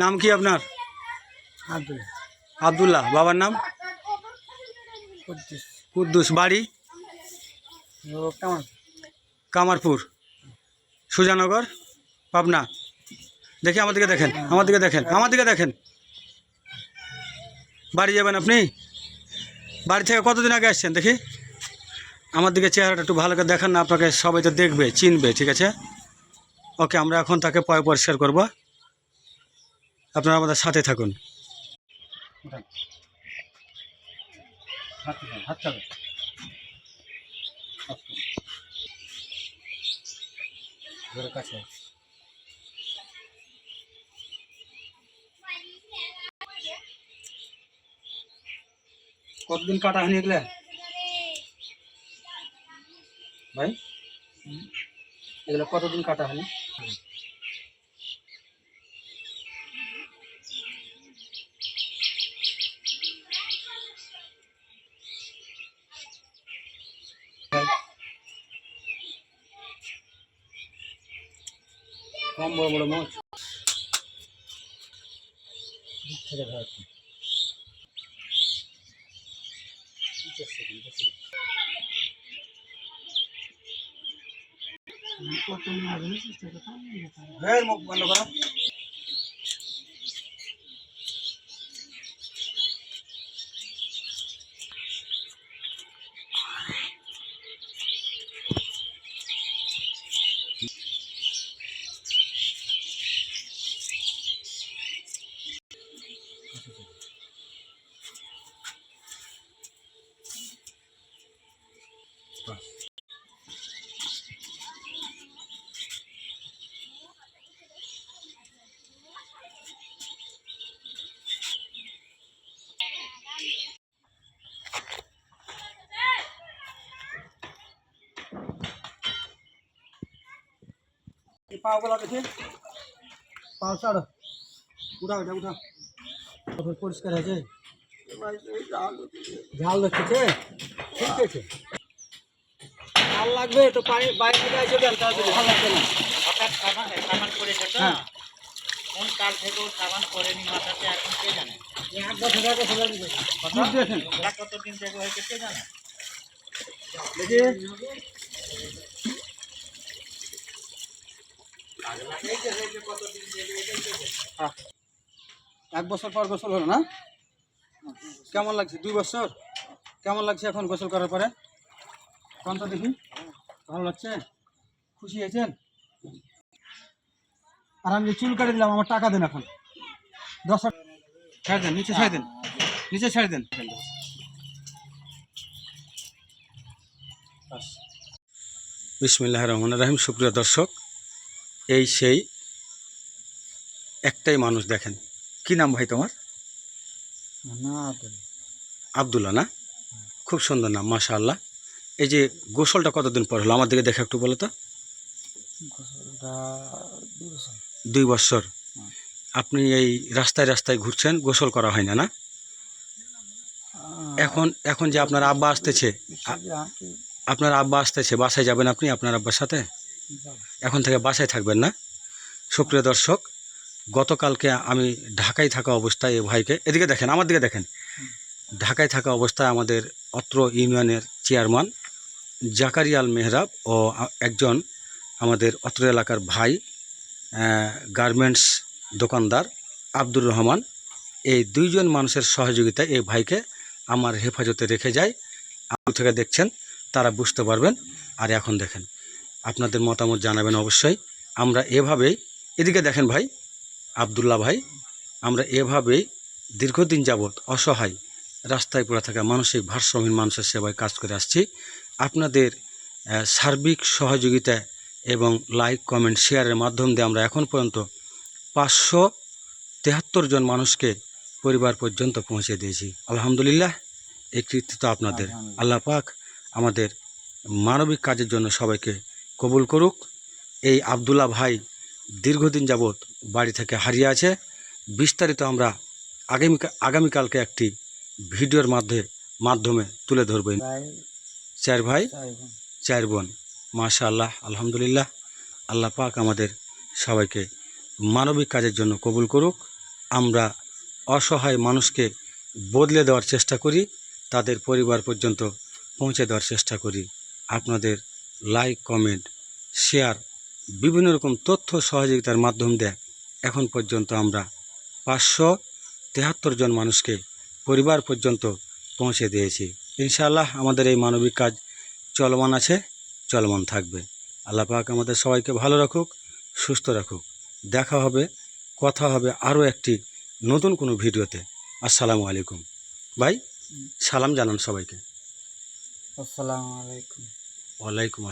নাম কি আপনার? আব্দুল আবদুল্লাহ। বাবার নাম? কুদ্দুস। কুদ্দুস। বাড়ি? কামারপুর। সুজানগর? পাবনা। দেখি আমার দিকে দেখেন আমার দিকে দেখেন আমার দিকে দেখেন। বাড়ি যাবেন আপনি? বাড়ি থেকে কতদিন আগে আসছেন? দেখি। আমার দিকে চেহারাটা একটু ভালো করে দেখান না আপনাকে সবাই তো দেখবে চিনবে ঠিক আছে? ওকে আমরা এখন তাকে পয় পরিষ্কার করব। আপনারা আমাদের সাথে থাকুন। কতদিন কাটা হয়নি এগুলা? ভাই? এগুলো কতদিন কাটা হয়নি? কম বড় বড় মাছ দেখা হচ্ছে। হ্যাঁ মুখ বন্ধ করো এই পাওগুলো দেখি। পাও ছাড়। উঠা উঠা উঠা। তখন পরিষ্কার হয়েছে। ঝাল হচ্ছে ঠিক আছে। ঝাল লাগবে তো পানি বাইরে থেকে এসে দেন তাড়াতাড়ি। ঝাল লাগবে না। হঠাৎ সাবান সাবান করেছে তো? হ্যাঁ। কোন কাল থেকে ও সাবান করেনি মাথাতে এখন কে জানে? এক বছর আগে দিয়েছেন ওরা কতদিন থেকে হয়েছে কে জানে? দেখি। এক বছর পর গোসল হলো না? কেমন লাগছে? দুই বছর? কেমন লাগছে এখন গোসল করার পরে? কোন তো দেখি? ভালো লাগছে? খুশি হয়েছেন? আর আমি চুল কাটে দিলাম, আমার টাকা দেন এখন। দশ ছেড়ে দেন, নিচে ছেড়ে দেন। নিচে ছেড়ে দেন। বিসমিল্লাহ রহমান রাহিম। সুপ্রিয় দর্শক এই সেই একটাই মানুষ দেখেন। কি নাম ভাই তোমার? না আব্দুল। আবদুল্লাহ না? খুব সুন্দর নাম মাশা আল্লাহ এই যে গোসলটা কতদিন পর হলো? আমার দিকে দেখে একটু বলো তো। দুই বছর। আপনি এই রাস্তায় রাস্তায় ঘুরছেন গোসল করা হয় না না? এখন এখন যে আপনার আব্বা আসতেছে আপনার আব্বা আসতেছে বাসায় যাবেন আপনি আপনার আব্বার সাথে? এখন থেকে বাসায় থাকবেন না। সুপ্রিয় দর্শক, গতকালকে আমি ঢাকায় থাকা অবস্থায় এই ভাইকে, এদিকে দেখেন, আমার দিকে দেখেন। ঢাকায় থাকা অবস্থায় আমাদের অত্র ইউনিয়নের চেয়ারম্যান জাকারিয়াল মেহরাব ও একজন আমাদের অত্র এলাকার ভাই গার্মেন্টস দোকানদার আব্দুর রহমান। এই দুইজন মানুষের সহযোগিতায় এই ভাইকে আমার হেফাজতে রেখে যায় আপনি থেকে দেখছেন, তারা বুঝতে পারবেন। আর এখন দেখেন আপনাদের মতামত জানাবেন অবশ্যই। আমরা এভাবেই এদিকে দেখেন ভাই আবদুল্লাহ ভাই আমরা এভাবেই দীর্ঘদিন যাবৎ অসহায় রাস্তায় পড়ে থাকা মানসিক ভারসাম্যহীন মানুষের সেবায় কাজ করে আসছি। আপনাদের সার্বিক সহযোগিতা এবং লাইক কমেন্ট শেয়ারের মাধ্যম দিয়ে আমরা এখন পর্যন্ত পাঁচশো তেহাত্তর জন মানুষকে পরিবার পর্যন্ত পৌঁছে দিয়েছি। আলহামদুলিল্লাহ এই কৃতিত্ব আপনাদের। আল্লাহ পাক আমাদের মানবিক কাজের জন্য সবাইকে কবুল করুক। এই আবদুল্লাহ ভাই দীর্ঘদিন যাবৎ বাড়ি থেকে হারিয়ে আছে। বিস্তারিত আমরা আগামী আগামীকালকে একটি ভিডিওর মাধ্যমে মাধ্যমে তুলে ধরবেন চার ভাই চার বোন। চার বোন। মাশা আল্লাহ আলহামদুলিল্লাহ। আল্লাহ পাক আমাদের সবাইকে মানবিক কাজের জন্য কবুল করুক। আমরা অসহায় মানুষকে বদলে দেওয়ার চেষ্টা করি। তাদের পরিবার পর্যন্ত পৌঁছে দেওয়ার চেষ্টা করি। আপনাদের লাইক কমেন্ট শেয়ার বিভিন্ন রকম তথ্য সহযোগিতার মাধ্যম দেয় এখন পর্যন্ত আমরা পাঁচশো তেহাত্তর জন মানুষকে পরিবার পর্যন্ত পৌঁছে দিয়েছি। ইনশাআল্লাহ আমাদের এই মানবিক কাজ চলমান আছে চলমান থাকবে। আল্লাহ পাক আমাদের সবাইকে ভালো রাখুক সুস্থ রাখুক। দেখা হবে কথা হবে আরও একটি নতুন কোনো ভিডিওতে। আসসালামু আলাইকুম। ভাই সালাম জানান সবাইকে। আসসালামু আলাইকুম। ওয়ালাইকুম আসসালাম